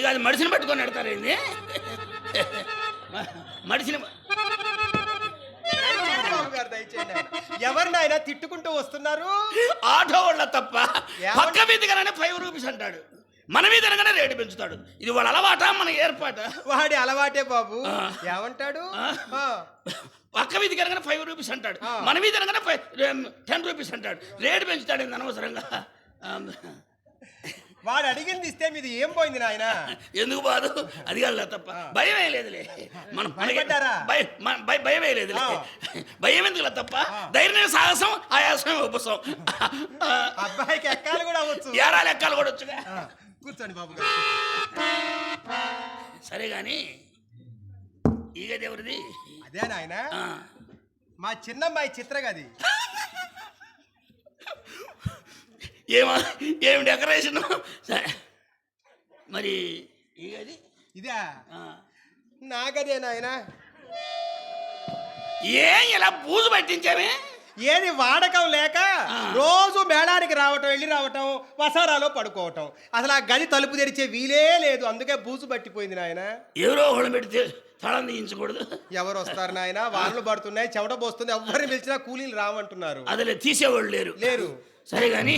అది కాదు మడిసిని పట్టుకొని పెడతారేంది మడిసిని దయచేయండి బాబు గారు, దయచేయండి ఆయన. ఎవరిని ఆయన తిట్టుకుంటూ వస్తున్నారు? ఆటో వాళ్ళ తప్ప పక్క మీద కనుక ఫైవ్ రూపీస్ అంటాడు. మన మీద కనుక రేటు పెంచుతాడు. ఇది వాళ్ళ అలవాట మన ఏర్పాట? వాడి అలవాటే బాబు. ఏమంటాడు. పక్క మీద కనుక ఫైవ్ రూపీస్ అంటాడు. మన మీద ఫైవ్ టెన్ రూపీస్ అంటాడు. రేటు పెంచుతాడు అనవసరంగా? వాడు అడిగింది ఇస్తే మీది ఏం పోయింది నాయన? ఎందుకు బాదు అది కాదు తప్ప భయం లేదులే. మనం భయపడ్డారా? భయం మన- భయ- భయం లేదులే. భయం ఎందుకు తప్ప. ధైర్యం సాహసం ఆయాసం ఉపసం అబ్బాయికి ఎక్కాలు కూడా అవ్వచ్చు. ఏరా లెక్కలు కూడా వచ్చుగా. ఆ, కూర్చోండి బాబు సరే గాని ఈగ దేవుడిది. అదే నాయన. మా చిన్నమ్మాయి చిత్రగది. ఏమో ఏమి డెకరేషన్ మరి ఇదే? ఆ. నాగదే నాయన ఏం ఇలా బూజు పట్టించామే ఏది వాడకం లేక. రోజు మేళానికి రావటం వెళ్ళి రావటం వసారాలో పడుకోవటం. అసలు ఆ గది తలుపు తెరిచే వీలే లేదు. అందుకే బూజు పట్టిపోయింది నాయన. ఎవరో ఒకళ్ళు పెడితే తళం తీయించకూడదు. ఎవరు వస్తారు నాయన? వానలు పడుతున్నాయి చెమట పోస్తుంది. ఎవరిని పిలిచినా కూలీలు రావంటున్నారు. అదిలే తీసేవాళ్ళు లేరు. లేరు. సరే కానీ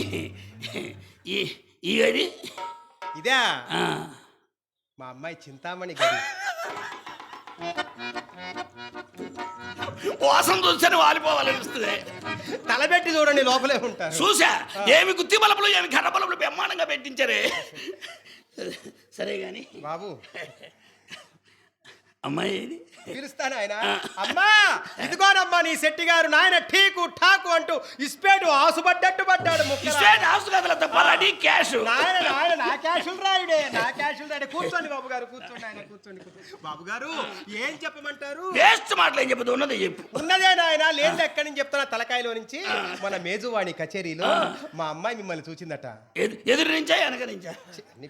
ఈ ఈ గది? ఇదే? మా అమ్మాయి చింతామణి గది. వాసన చూస్తేనే వాలిపోవాలనిపిస్తుంది. తలబెట్టి చూడండి లోపలే ఉంటారు. చూసా? ఏమి గుత్తి బలపులు ఏమి కర్ర బలపులు బ్రహ్మాండంగా పెట్టించారే. సరే కానీ బాబు అమ్మాయి? పిలుస్తాను ఆయన. అమ్మా ఇదిగోనమ్మా నీ శెట్టి గారు నాయన ఠీకు ఠాకు అంటూ ఇస్పేటు ఆసుపడ్డట్టు పడ్డాడు. ఇస్టేట్ హౌస్ కదల తప్ప రెడీ క్యాష్? నాయన నాయన నా క్యాషులు రాయుడే నా క్యాషులు రాయుడే కూర్చోండి బాబు గారు కూర్చోండి ఆయన కూర్చోండి. బాబు గారు ఏం చెప్పమంటారు? వేస్ట్ మాటలు ఏం చెప్పదు ఉన్నది చెప్పు. ఉన్నదే నాయన లేదు ఎక్కడి నుంచి చెప్తున్నా? తలకాయలో నుంచి మన మేజువాణి కచేరీలో మా అమ్మాయి మిమ్మల్ని చూచిందట. ఎదు- ఎదురు నుంచా వెనక నుంచా?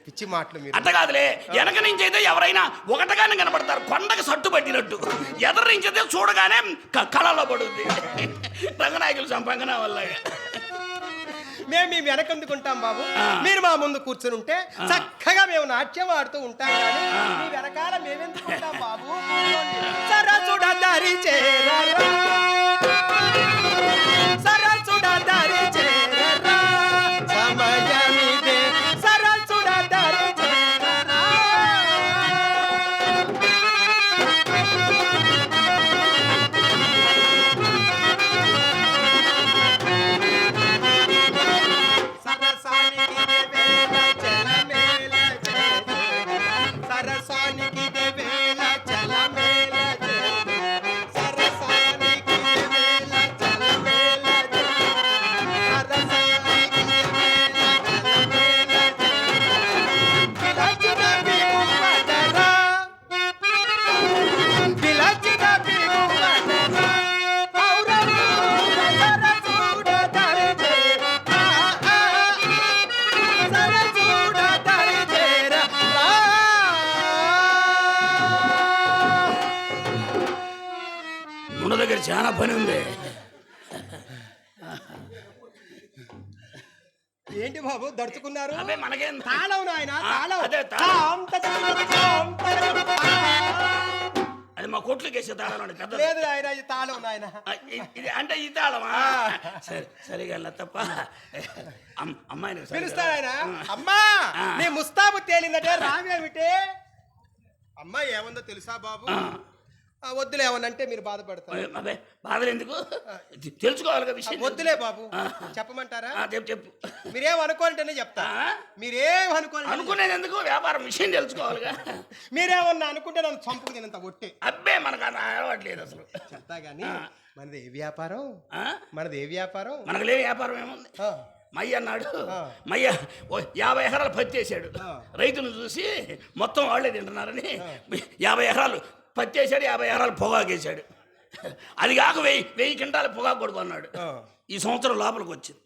పిచ్చి మాటలు మీరు. అట్ట కాదులే వెనక నుంచి అయితే ఎవరైనా ఒకటగానే కనపడతారు. కొండకు సట్టు పట్టినట్టు ఎదురు నుంచి అయితే చూడగానే కళలో పడుద్ది రంగనాయకులు సంపంగన వల్ల మేము మీ వెనకందుకుంటాం బాబు. మీరు మా ముందు కూర్చుని ఉంటే చక్కగా మేము నాట్యం ఆడుతూ ఉంటాం కానీ మీ వెనకాల మేమెందుకుంటాం బాబు. సరసుడ దరి చేరరా. చాలా పని ఉంది. ఏంటి బాబు దడుచుకున్నారు? అదే మనకేం తాళం నాయన తాళం. అదే తాళం. అది మా కోట్లకి వేసే తాళం అండి పెద్ద లేదు నాయన ఇది తాళం నాయన. ఇది అంటే ఈ తాళమా? సరే సరిగా వెళ్ళ తప్ప. అమ్- అమ్మాయిని పిలుస్తాడు ఆయన అమ్మా. నీ ముస్తాబు తేలిందటే రావేమిటే అమ్మా ఏముందో తెలుసా బాబు? వద్దులే ఏమనంటే మీరు బాధపడతారు. అబ్బే బాధలు ఎందుకు? తెలుసుకోవాలి కదా విషయం. వద్దులే బాబు. చెప్పమంటారా? చెప్పు చెప్పు. మీరేం అనుకోంటేనే చెప్తా? మీరేం అనుకోండి అనుకునేది ఎందుకు? వ్యాపారం విషయం తెలుసుకోవాలిగా. మీరేమన్నా అనుకుంటే నన్ను చంపుకు తినంత ఒట్టే. అబ్బే మనకు అలవాట్లేదు అసలు. చెప్తా గానీ ఆ. మనది ఏ వ్యాపారం? మనది ఏ వ్యాపారం? మనకు లేని వ్యాపారం ఏముంది? మయ్య అన్నాడు. మయ్య ఓ యాభై ఎకరాలు పత్తి ఆ. రైతును చూసి మొత్తం వాళ్ళే తింటున్నారని యాభై ఎకరాలు పత్తి వేసాడు యాభై ఎకరాలు పొగాకేసాడు అది కాక వెయ్యి వెయ్యి కింటాలు పొగాకు కొడుకున్నాడు. ఈ సంవత్సరం లోపలికి వచ్చింది.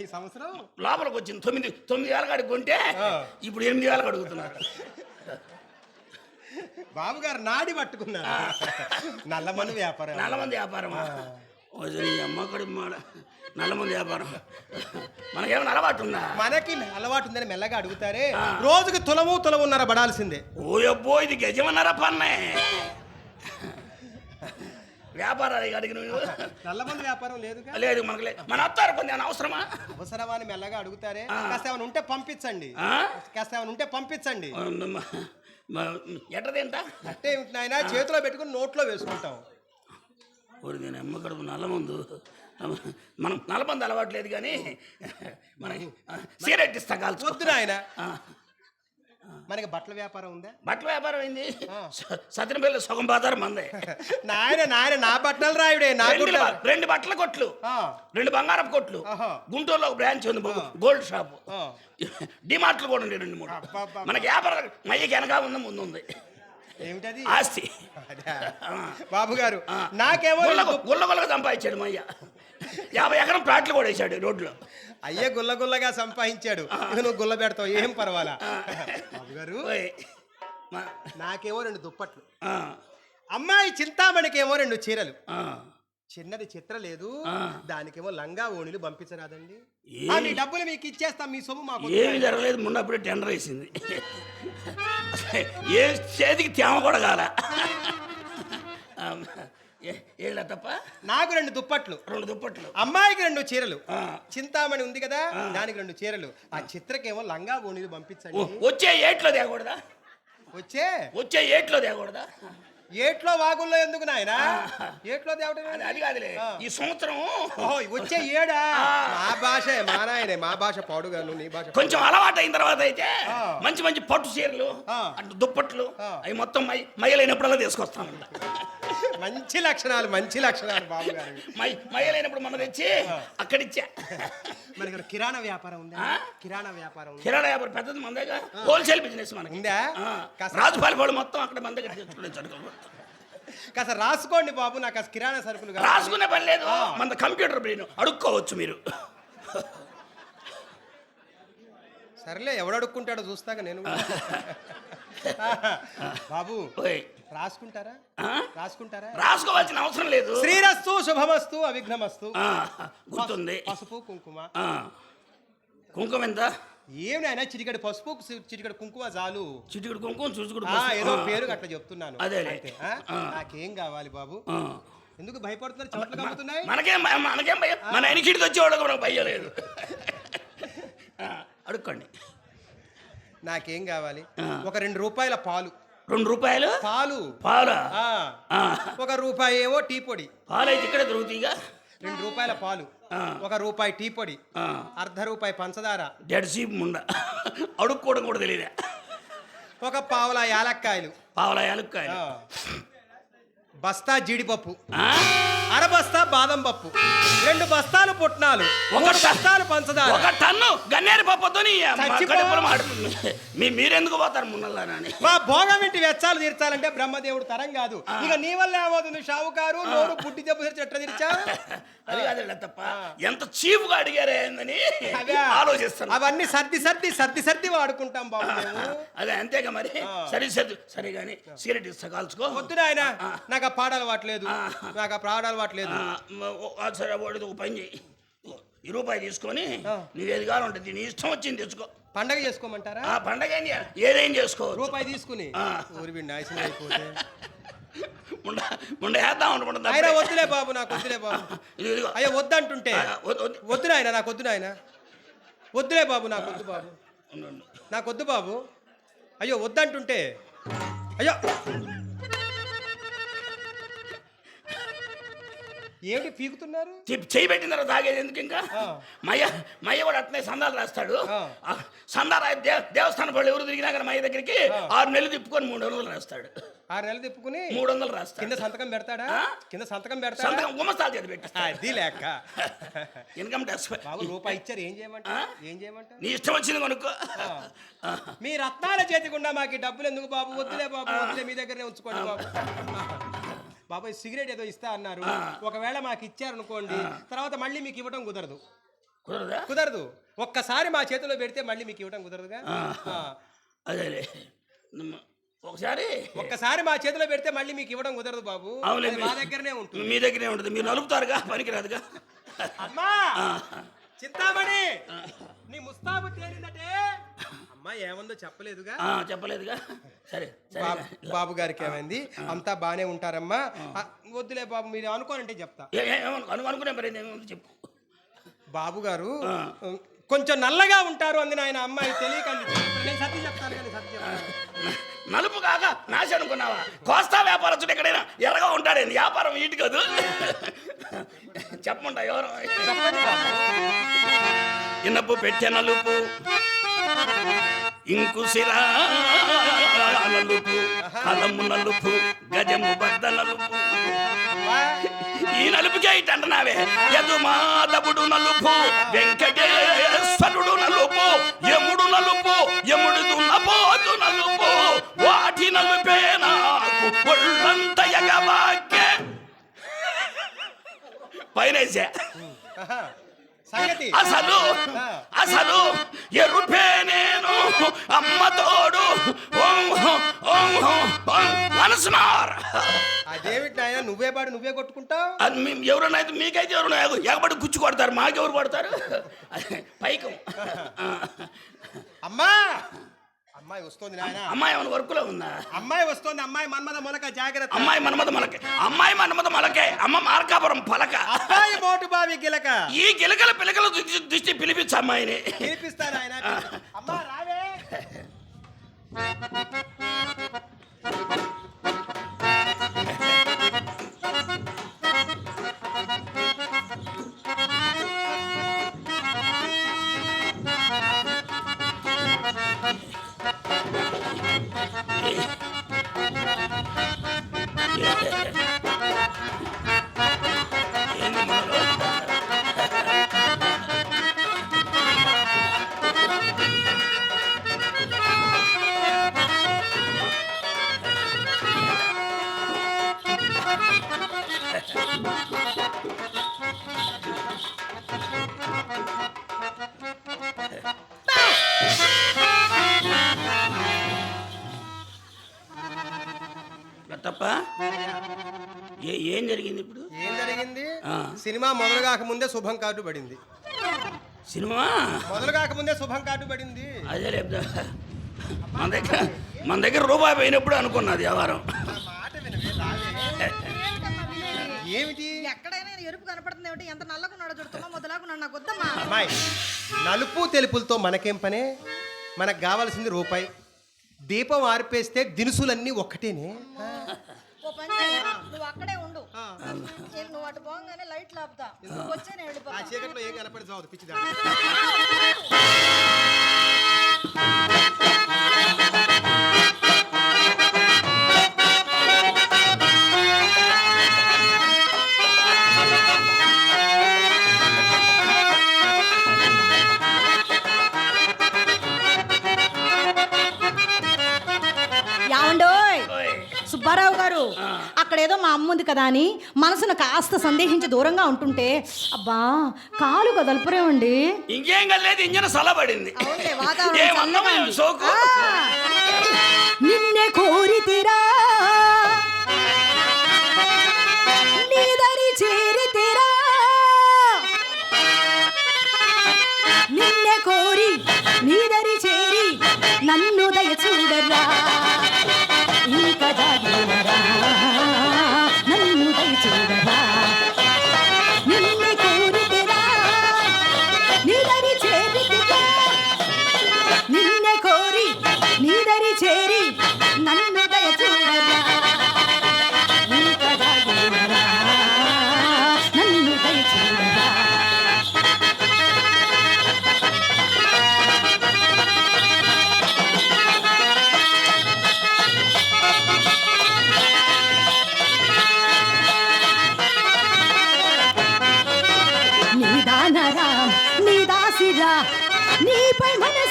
ఈ సంవత్సరం? లోపలికి వచ్చింది. తొమ్మిది తొమ్మిది వేల కాడికి కొంటే ఆ. ఇప్పుడు ఎనిమిది వేలకు అడుగుతున్నారు. బాబు గారు నాడి పట్టుకున్నారు. నల్లమన్ను వ్యాపారం. నెల మంది వ్యాపారమా వదిలి అమ్మ కడుపు మాడ నల్ల ముందు వ్యాపారం. మనకేమైనా అలవాటు ఉందా? మనకి అలవాటు ఉందని మెల్లగా అడుగుతారే. రోజుకి తులము తులమున్నర పడాల్సిందే. ఓయబ్బో ఇది గజమన్నర పన్నే. వ్యాపారాలు అడిగి నువ్వు. నల్ల మంది వ్యాపారం లేదుగా? లేదు మనకు లేదు మన కొన్ని ఏమైనా అవసరమా? అవసరమా అని మెల్లగా అడుగుతారే. కాస్త ఏమైనా ఉంటే పంపించండి? కాస్త ఏమైనా ఉంటే పంపించండి. ఎట్ట తింటా అంటే నాయన? చేతిలో పెట్టుకుని నోట్లో వేసుకుంటాం. ఊరి నేను అమ్మ కడుపు నల్ల ముందు మనం నల్లమంది అలవాటు లేదు కానీ మన సిగరెట్ ఇస్తా కాల్చు వద్దు నాయన. ఆ, మనకి బట్టల వ్యాపారం ఉందా? బట్టల వ్యాపారం అయింది. సత్యనపల్లి సగం బాదారు మందే. నాయన నాయన నా బట్టలు రాయుడే నా రెండు బట్టల కొట్లు. రెండు బంగారపు కొట్లు. గుంటూరులో ఒక బ్రాంచ్ ఉంది గోల్డ్ షాప్. డిమార్ట్లు కూడా ఉండే రెండు మూడు. మనకి వ్యాపారం మయ్యకి వెనక ఉంది ముందు ఉంది. ఏమిటది? ఆస్తి. బాబు గారు. నాకేమో గుల్ల గుల్ల గుల్లగా సంపాదించాడు మయ్య. యాభై ఎకరం ప్లాట్లు కూడా వేసాడు రోడ్లో. అయ్యే గుల్ల గుల్లగా సంపాదించాడు. నువ్వు గుల్ల పెడతావు ఏం పర్వాలా? బాబు గారు నాకేమో రెండు దుప్పట్లు. అమ్మాయి చింతామణికేమో రెండు చీరలు. చిన్నది చిత్ర లేదు. దానికేమో లంగా ఓణిలు పంపించరాదండి. మీ డబ్బులు మీకు ఇచ్చేస్తాం మీ సొమ్ము మాకు ఏమి జరగలేదు మొన్న అప్పుడే టెండర్ వేసింది. ఏ చేతికి తేమ కూడా కాల. ఏళ్ళ తప్ప? నాకు రెండు దుప్పట్లు. రెండు దుప్పట్లు. అమ్మాయికి రెండు చీరలు. చింతామణి ఉంది కదా దానికి రెండు చీరలు. ఆ చిత్రకేమో లంగా ఓణిలు పంపించండి. వచ్చే ఏట్లో తేకూడదా? వచ్చే? వచ్చే ఏట్లో తేకూడదా? ఏట్లో వాగుల్లో ఎందుకు నాయన? ఏట్లో తేవటం అది కాదులే. ఈ సంవత్సరం వచ్చే ఏడా? మా భాష మా నాయనే మా భాష పాడుగాను నీ భాష కొంచెం అలవాటు అయిన తర్వాత అయితే. మంచి మంచి పట్టు చీరలు దుప్పట్లు. అవి మొత్తం మై మయ్యలైనప్పుడల్లా తీసుకొస్తానంట మంచి లక్షణాలు మంచి లక్షణాలు బాబు గారు. మై మయ్యలైనప్పుడు మన తెచ్చి అక్కడిచ్చా. మనకి ఇక్కడ కిరాణా వ్యాపారం ఉందా? కిరాణా వ్యాపారం? కిరాణా వ్యాపారం పెద్దది మన దగ్గర హోల్సేల్ బిజినెస్ మనకి. ఉందా? రాజుపాలి వాళ్ళు మొత్తం అక్కడ మన దగ్గర కాస్త రాసుకోండి బాబు నాకు కిరాణా సరుకులు. రాసుకునే పని లేదు. మన కంప్యూటర్ బ్రెయిన్ అడుక్కోవచ్చు మీరు. సర్లే ఎవడు అడుక్కుంటాడో చూస్తాగా నేను. బాబు. రాసుకుంటారా? రాసుకుంటారా? రాసుకోవాల్సిన అవసరం లేదు. శ్రీరస్తు శుభమస్తు అవిఘ్నమస్తు. గుర్తుంది. పసుపు కుంకుమ. కుంకుమ ఎంత? ఏమి నాయన చిటికడి పసుపు చిటికడి కుంకుమ చాలు. చిటికుడు కుంకుమ చూసుకుడు ఏదో పేరు అట్లా చెప్తున్నాను? ఆ. నాకేం కావాలి బాబు? ఎందుకు భయపడుతున్నారు? చెమటలు కమ్ముతున్నాయి? మనకేం మనకేం భయం. మన ఎనికిడికి వచ్చేవాడు కూడా భయం లేదు. అడుక్కోండి. నాకేం కావాలి. ఒక రెండు రూపాయల పాలు. రెండు రూపాయలు? పాలు. పాలా? ఒక రూపాయి ఏమో టీ పొడి. పాలు అయితే ఇక్కడే దొరుకుతాయిగా రెండు రూపాయల పాలు. ఒక రూపాయి టీ పొడి. అర్ధ రూపాయి పంచదార. డెడ్ సీప్ ముండ. అడుక్కోవడం కూడా తెలియదా? ఒక పావుల యాలక్కాయలు. పావుల యాలుక్కాయ ఆ. బస్తా జీడిపప్పు? అర బస్తా బాదం పప్పు. రెండు బస్తాలు పుట్నాలు. ఒక బస్తాలు పంచదార. ఒక టన్ను గన్నేరు మాడుతుంది మీ మీరెందుకు పోతారు మున్నల్లానని మా భోగం ఇంటి వెచ్చాలు తీర్చాలంటే బ్రహ్మదేవుడు తరం కాదు. ఇక నీ వల్ల ఏమవుతుంది? షావుకారు నోరు పుట్టి దెబ్బ తెరిచి ఎట్లా తెరిచా? అది కాదు తప్ప. ఎంత చీపుగా అడిగారే అవే. ఆలోచిస్తాను అవన్నీ సర్ది సర్ది సర్ది సర్ది వాడుకుంటాం బాబు అదే అంతేగా మరి. సరే సరే సరే కానీ సిగరెట్ ఇస్తా కాల్చుకో. వద్దు నాయన. నాకు ఆ. పాట అలవాట్లేదు నాకు ఆ పాట అలవాట్లేదు సరే వాడిది ఒక పని చెయ్యి. ఈ రూపాయి తీసుకొని ఆ. నువ్వేది కావాలంటే నీ ఇష్టం వచ్చింది తెచ్చుకో. పండగ చేసుకోమంటారా? ఆ పండగ? ఏదేం చేసుకో రూపాయి తీసుకుని. ఊరి నాశనం అయిపోతే. ముండ ముండ వేద్దాం అనుకుంటుంది ఆయన. వద్దులే బాబు నాకు వద్దులే బాబు. అయ్యో వద్దంటుంటే. వద్దు, నాయన నాకు వద్దు నాయన. వద్దులే బాబు నాకు వద్దు బాబు. నాకు వద్దు బాబు. అయ్యో వద్దంటుంటే. అయ్యో. ఏమిటి పీకుతున్నారు? పెట్టిన తర్వాత తాగేది ఎందుకు ఇంకా. మయ్య మయ్య కూడా అట్లే సందాలు రాస్తాడు. ఆ. ఆ, సందా రా దేవ దేవస్థానం వాళ్ళు ఎవరు తిరిగినా కానీ మయ్య దగ్గరికి ఆరు నెలలు తిప్పుకొని మూడు వందలు రాస్తాడు. ఆరు నెలలు తిప్పుకుని మూడు వందలు రాస్తాడు. కింద సంతకం పెడతాడా? కింద సంతకం పెడతాడా? సంతకం గుమస్తాలు చేతి పెట్టి అది లేక ఇన్కమ్ ట్యాక్స్ బాబు రూపాయి ఇచ్చారు ఏం చేయమంటారు? ఏం చేయమంటారు? నీ ఇష్టం వచ్చింది కొనుక్కో. మీ రత్నాల చేతికుండా మాకు డబ్బులు ఎందుకు బాబు? వద్దులే బాబు వద్దులే మీ దగ్గరనే ఉంచుకోండి బాబు. బాబు ఈ సిగరెట్ ఏదో ఇస్తా అన్నారు. ఒకవేళ మాకు ఇచ్చారనుకోండి తర్వాత మళ్ళీ మీకు ఇవ్వడం కుదరదు. కుదరదా? కుదరదు. ఒక్కసారి మా చేతిలో పెడితే మళ్ళీ మీకు ఇవ్వడం కుదరదుగా? నమ్మ- ఒకసారి. ఒక్కసారి మా చేతిలో పెడితే మళ్ళీ మీకు ఇవ్వడం కుదరదు బాబు. అది మా దగ్గరనే ఉంటుంది. మీ దగ్గరే ఉంటుంది. మీరు నలుపుతారుగా? పనికిరాదుగా? అమ్మా! చింతామణి నీ ముస్తాబు తేలిందటే అమ్మా ఏముందో చెప్పలేదుగా. చెప్పలేదుగా. సరే బాబు గారికి ఏమైంది? అంతా బానే ఉంటారమ్మా. వద్దులే బాబు మీరు అనుకోనంటే చెప్తా. అనుకునే మరి చెప్పు. బాబు గారు కొంచెం నల్లగా ఉంటారు అంది నాయన అమ్మాయి తెలియకండి నేను సత్యం చెప్తాను కానీ సత్యం చెప్తాను. న- నలుపు కాక నాశ అనుకున్నావా? కోస్తా వ్యాపారస్తుడు ఎక్కడైనా ఎర్రగా ఉంటాడేంది వ్యాపారం ఈటి కాదు. చెప్పమంటా ఎవరు? ఇనపు పెట్టె నలుపు. ఇంకు సిరా కలము నలుపు గజము బద్ద నలుపు. ఈ నలుపుకే ఇటు అంటున్నావే యదు మాధవుడు నలుపు వెంకటేశ్వరుడు నలుపు యముడు నలుపు యముడు దున్నపోతు నలుపు. వాటి నలుపే నాకు ఒళ్ళంత ఎగబాకే పైనేసా అసలు అసలు ఎరుపే నేను అమ్మ తోడు. అదేమిటి నాయన నువ్వే పాడు నువ్వే కొట్టుకుంటావు? అది మీ- ఎవరైనా అయితే మీకైతే ఎవరైనా ఎగబడి గుచ్చి కొడతారు మాకెవరు కొడతారు? పైకం. అమ్మా! అమ్మాయి వస్తోంది నాయన. అమ్మాయి ఏమైనా వర్కులో ఉందా? అమ్మాయి వస్తోంది అమ్మాయి మన్మద మొలక జాగ్రత్త. అమ్మాయి మన్మద మొలకే అమ్మాయి మన్మద మొలకే అమ్మ మార్కాపురం పలక. అబ్బాయి మోటు బావి గిలక. ఈ గిలకల పిలకల దృష్టి దృష్టి పిలిపించు అమ్మాయిని. పిలిపిస్తాను ఆయన అమ్మా రావే. తప్ప ఏ ఏం జరిగింది ఇప్పుడు? ఏం జరిగింది. సినిమా మొదలు కాకముందే శుభం కార్డు పడింది. సినిమా? మొదలు కాకముందే శుభం కార్డు పడింది. అదే లేపుదా మన దగ్గర మన దగ్గర రూపాయి పోయినప్పుడు అనుకున్నది వ్యవహారం. నా మాట వినవే రావే ఏమిటి? ఎక్కడైనా ఎరుపు కనపడుతుంది ఏమిటి? ఎంత నల్లగున్నాడో చూడుతున్నా మొదలాగున్నాడు నాకు వద్దమ్మా నలుపు తెలుపులతో మనకేం పనే? మనకు కావాల్సింది రూపాయి. దీపం ఆర్పేస్తే దినుసులన్నీ ఒక్కటేనే. ఓ పని చెయ్యి. నువ్వు అక్కడే ఉండు. నేను నువ్వు అటు పోగానే లైట్ లాపుతా. నువ్వు వచ్చే నేను ఆ వెళ్ళిపోతా చీకట్లో ఏం కనపడి చావదు పిచ్చిదా కదా అని మనసును కాస్త సందేహించి దూరంగా ఉంటుంటే అబ్బా కాలు కదలపరేమండి. ఇంకేం కదలేదు ఇంజన్ సలబడింది. కోరితిరా నీదరి చేరితిరా. నిన్నే కోరి నీదరి చేరి నన్ను దయ చూడరా. ఇంకా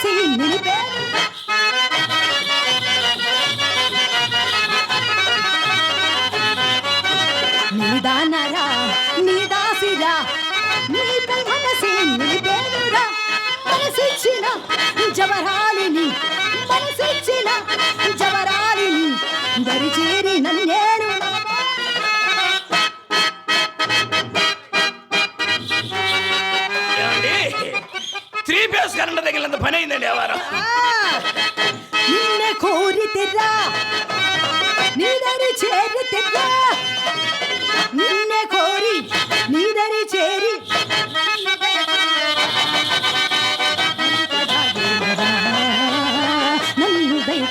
నీపై నిలిపే. నీదానరా నీదాసిరా నీపై మనసి నిలిపేనురా. మనసిచ్చిన జవరాలిని మనసిచ్చిన జవరాలిని దరిచేరి నన్నేను చెప్పండి ఎవరు నిన్నే కోరితిరా నీదరి చేరితిరా నిన్నే కోరి నీదరి చేరి. నన్ను దయ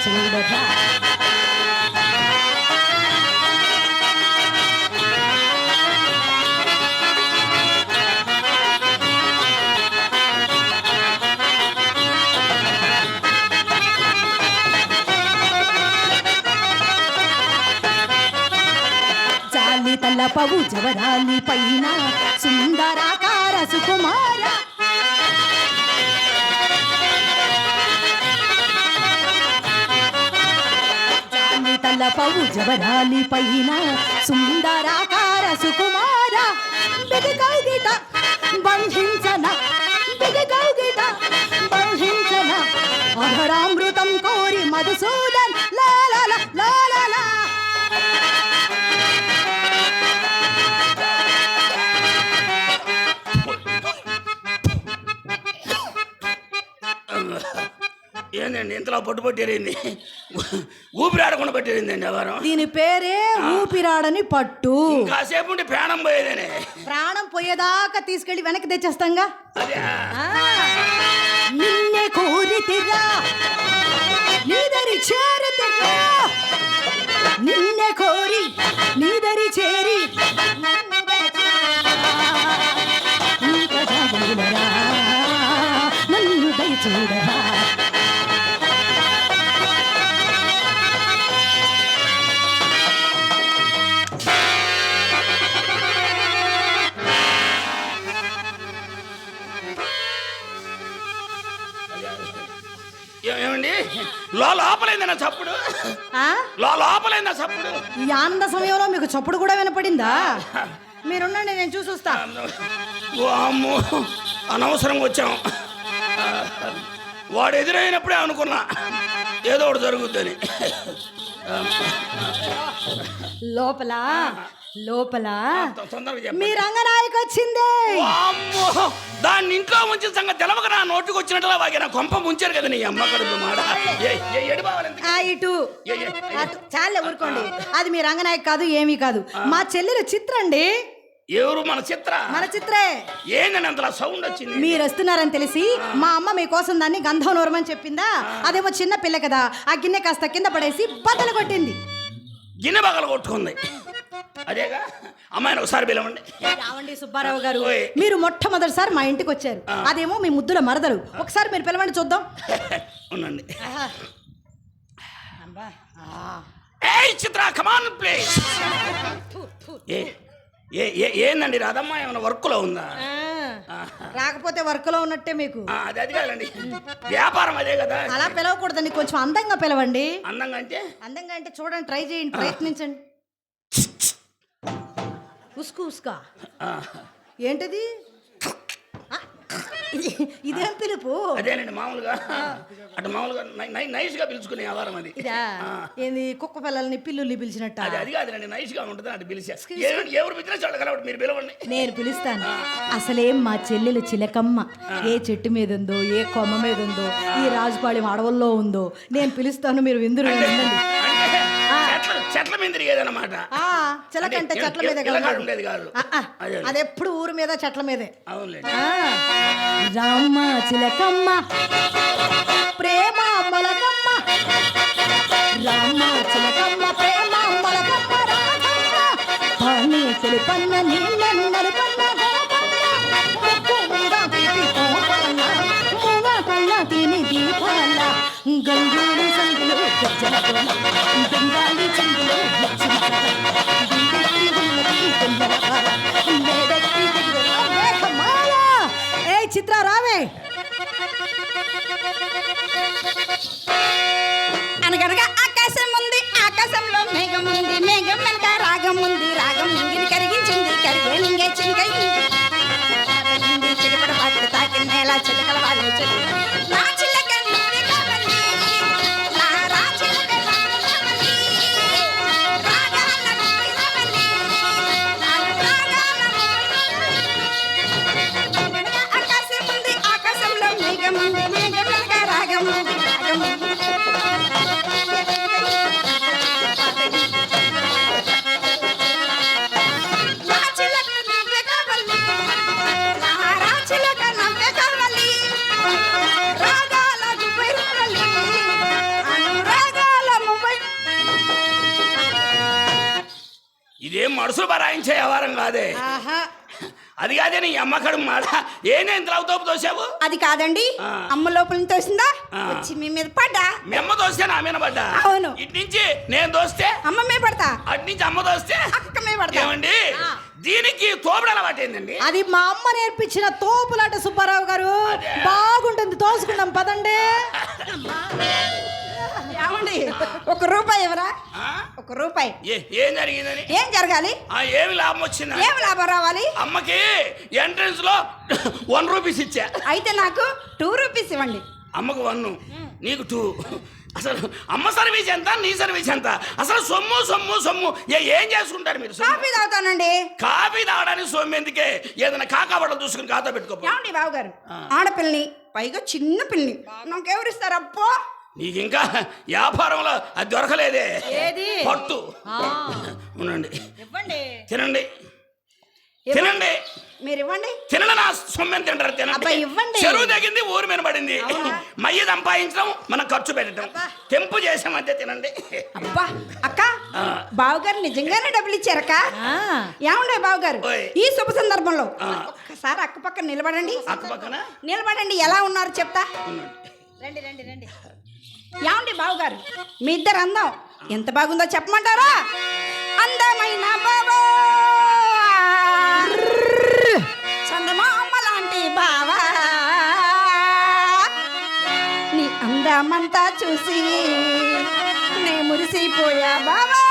చూడరా జవరాలి పైన. సుందరాకార సుకుమార. తలపవు జవరాలి పైన. సుందరాకార సుకుమార. బిగకౌగిట బంధించన. బిగకౌగిట బంధించన. అధరామృతం కోరి మధుసూదన్. లాల లాల ఏందండి ఇంతలో పట్టు పట్టేరింది. ఊపిరి ఆడకుండా పట్టేరిందండి ఎవరు. దీని పేరే ఊపిరాడని పట్టు. కాసేపు ఉంటే ప్రాణం పోయేదేనే. ప్రాణం పోయేదాకా తీసుకెళ్ళి వెనక్కి తెచ్చేస్తాంగా? నిన్నే కోరితిరా నీదరి చేరితిరా నిన్నే కోరి నీదరి చేరి. నన్ను ఈ ఆనంద సమయంలో మీకు చప్పుడు కూడా వినపడిందా? మీరుండండి నేను చూసి వస్తా అనవసరంగా వచ్చాం. వాడు ఎదురైనప్పుడే అనుకున్నా. ఏదో ఒకటి జరుగుద్దని. లోపల లోపల. మీ రంగనాయకు వచ్చింది. దాన్ని ఇంట్లో ఉంచిన సంగతి తెలవక నా నోటికి వచ్చినట్లా నా కొంప ముంచారు కదా నీ అమ్మ కడుపు? ఆ ఇటు. చాలే ఊరుకోండి. అది మీ రంగనాయక్ కాదు ఏమీ కాదు. మా చెల్లెలు చిత్ర అండి. ఎవరు? మన చిత్ర? మన చిత్రే. ఏందని అంతలా సౌండ్ వచ్చింది? మీరు వస్తున్నారని తెలిసి మా అమ్మ మీకోసం దాన్ని గంధం నూరమని చెప్పిందా? అదేమో చిన్న పిల్ల కదా. ఆ గిన్నె కాస్త కింద పడేసి బద్దలు కొట్టింది. గిన్నె బగలు కొట్టుకుంది అదేగా? అమ్మాయిని ఒకసారి పిలవండి. రావండి సుబ్బారావు గారు. మీరు మొట్టమొదటిసారి మా ఇంటికి వచ్చారు. అదేమో మీ ముద్దుల మరదలు. ఒకసారి మీరు పిలవండి చూద్దాం. ఉండండి. ఏయ్ చిత్ర కమాన్ ప్లీజ్ ఏ ఏ ఏ ఏందండి? రాదమ్మ ఏమైనా వర్క్లో ఉందా. రాకపోతే వర్క్లో ఉన్నట్టే మీకు. అది అది కాదండి. వ్యాపారం అదే కదా. అలా పిలవకూడదండి. కొంచెం అందంగా పిలవండి. అందంగా అంటే? అందంగా అంటే చూడండి ట్రై చేయండి ప్రయత్నించండి. ఉస్కు ఉస్కా. ఏంటది? ఇది- పిలుపు? అదేనండి మామూలుగా అటు మామూలుగా నై- నై- నైస్గా పిలుచుకునే వ్యవహారం అది. ఏంది కుక్క పిల్లల్ని పిల్లుల్ని పిలిచినట్ట? అది అది కాదండి నైస్గా ఉంటుంది అది పిలిచా. ఎవరు పిలిచినా కలవడు మీరు పిలవండి. నేను పిలుస్తాను. అసలేం మా చెల్లెలు చిలకమ్మ. ఏ చెట్టు మీద ఉందో ఏ కొమ్మ మీద ఉందో ఈ రాజుపాళెం అడవుల్లో ఉందో నేను పిలుస్తాను మీరు విందురు అంటే చెట్ల మీద తిరిగేదన్నమాట. ఆ, చిలకంటే చెట్ల మీద. ఉండేది కాదు అదే ఎప్పుడు ఊరు మీద చెట్ల మీదే. అవునులేండి. ఆ, రామ్మ చిలకమ్మ ప్రేమ మొలకమ్మ. రామ్మ చిలకమ్మ ప్రేమ మొలకమ్మ పాని తెలుపన్న తిని దీపాల సంగులు గజ్జల ఏ చిత్ర రావే. అనగనగా ఆకాశం ఉంది ఆకాశంలో మేఘం ఉంది మేఘం వెనక రాగం ఉంది రాగం నింగిని కరిగించింది కరిగే నింగే చినికయింది చిరుపడ పాటలు తాకిన నేల చిలకల వాళ్ళు ఇదేం మనుషులు బరాయించే వ్యవహారం కాదే. అది కాదే నీ అమ్మకడు మాడ. ఏనే లవతోపు తోసావు? అది కాదండి. అమ్మ లోపల తోసిందా. వచ్చి మీ మీద పడ్డా? మీ అమ్మ దోస్తే నా మీద పడ్డా? అవును. ఇటు నుంచి నేను దోస్తే అమ్మ మీద పడతా? అటు నుంచి అమ్మ దోస్తే అక్క మీద పడతా? ఏమండి. దీనికి తోపుడు అలవాటు ఏందండి? అది మా అమ్మ నేర్పించిన తోపులాట సుబ్బారావు గారు. బాగుంటుంది. తోసుకుందాం. పదండి. ఏమండి ఒక రూపాయి ఆ? ఒక రూపాయి. ఏ ఏం జరిగిందని? ఏం జరగాలి? ఆ ఏమి లాభం వచ్చిందా? ఏం లాభం రావాలి? అమ్మకి ఎంట్రన్స్లో వన్ రూపీస్ ఇచ్చా. అయితే నాకు టూ రూపీస్ ఇవ్వండి. అమ్మకు వన్ నీకు టూ అసలు అమ్మ సర్వీస్ ఎంత నీ సర్వీస్ ఎంత? అసలు సొమ్ము సొమ్ము సొమ్ము. ఏ ఏం చేసుకుంటారు మీరు? కాఫీ తాగుతానండి. కాఫీ తాగడానికి సొమ్ము ఎందుకే? ఏదైనా కాకా బట్టలు చూసుకుని ఖాతా పెట్టుకోపో. ఏమండి బాబు గారు ఆడపిల్లని పైగా చిన్న పిల్లని. నాకెవరిస్తారు అప్పో నీకు ఇంకా వ్యాపారంలో అది దొరకలేదే. ఏది? పట్టు. ఆ. ఉండండి. ఇవ్వండి. తినండి. తినండి. మీరు ఇవ్వండి తినండి నా సొమ్మెని తింటారు అబ్బా, తినండి ఇవ్వండి. చెరువు తగ్గింది ఊరు మీద పడింది. అవునా? మయ్య సంపాదించడం మనం ఖర్చు పెట్టడం. తెంపు చేసాం అంతే తినండి. అబ్బా అక్క. బావగారు నిజంగానే డబ్బులు ఇచ్చారక్క ఆ. ఏమండే బావగారు. ఈ శుభ సందర్భంలో. ఒక్కసారి అక్క పక్కన నిలబడండి. అక్క పక్కన నిలబడండి ఎలా ఉన్నారు చెప్తా. రండి రండి రండి. ఏమండి బావగారు? మీ ఇద్దరు అందం. ఎంత బాగుందో చెప్పమంటారా? అందమైన బావా! చందమామ లాంటి బావా! నీ అందమంతా చూసి నే మురిసిపోయా బావా!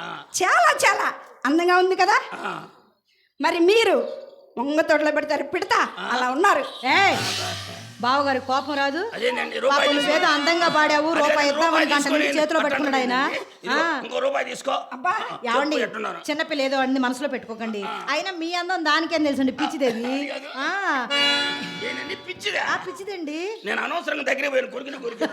ఆ. చాలా చాలా. అందంగా ఉంది కదా? మరి మీరు వంగ తోటలో పెడతారు పిడతా? అలా ఉన్నారు. ఏ బావగారి కోపం రాదు. నువ్వేదో. అందంగా పాడావు రూపాయి ఇద్దామని గంట చేతిలో పెట్టుకున్నాడు ఆయన. ఏమండి? చిన్నపిల్ల ఏదో అన్ని మనసులో పెట్టుకోకండి. అయినా మీ అందం దానికేం తెలుసండి? పిచ్చిదేవి ఆ. ఏంటండి? పిచ్చిదా? ఆ పిచ్చిదండి. నేను అనవసరంగా దగ్గర పోయిన కొడుకుని కొరికి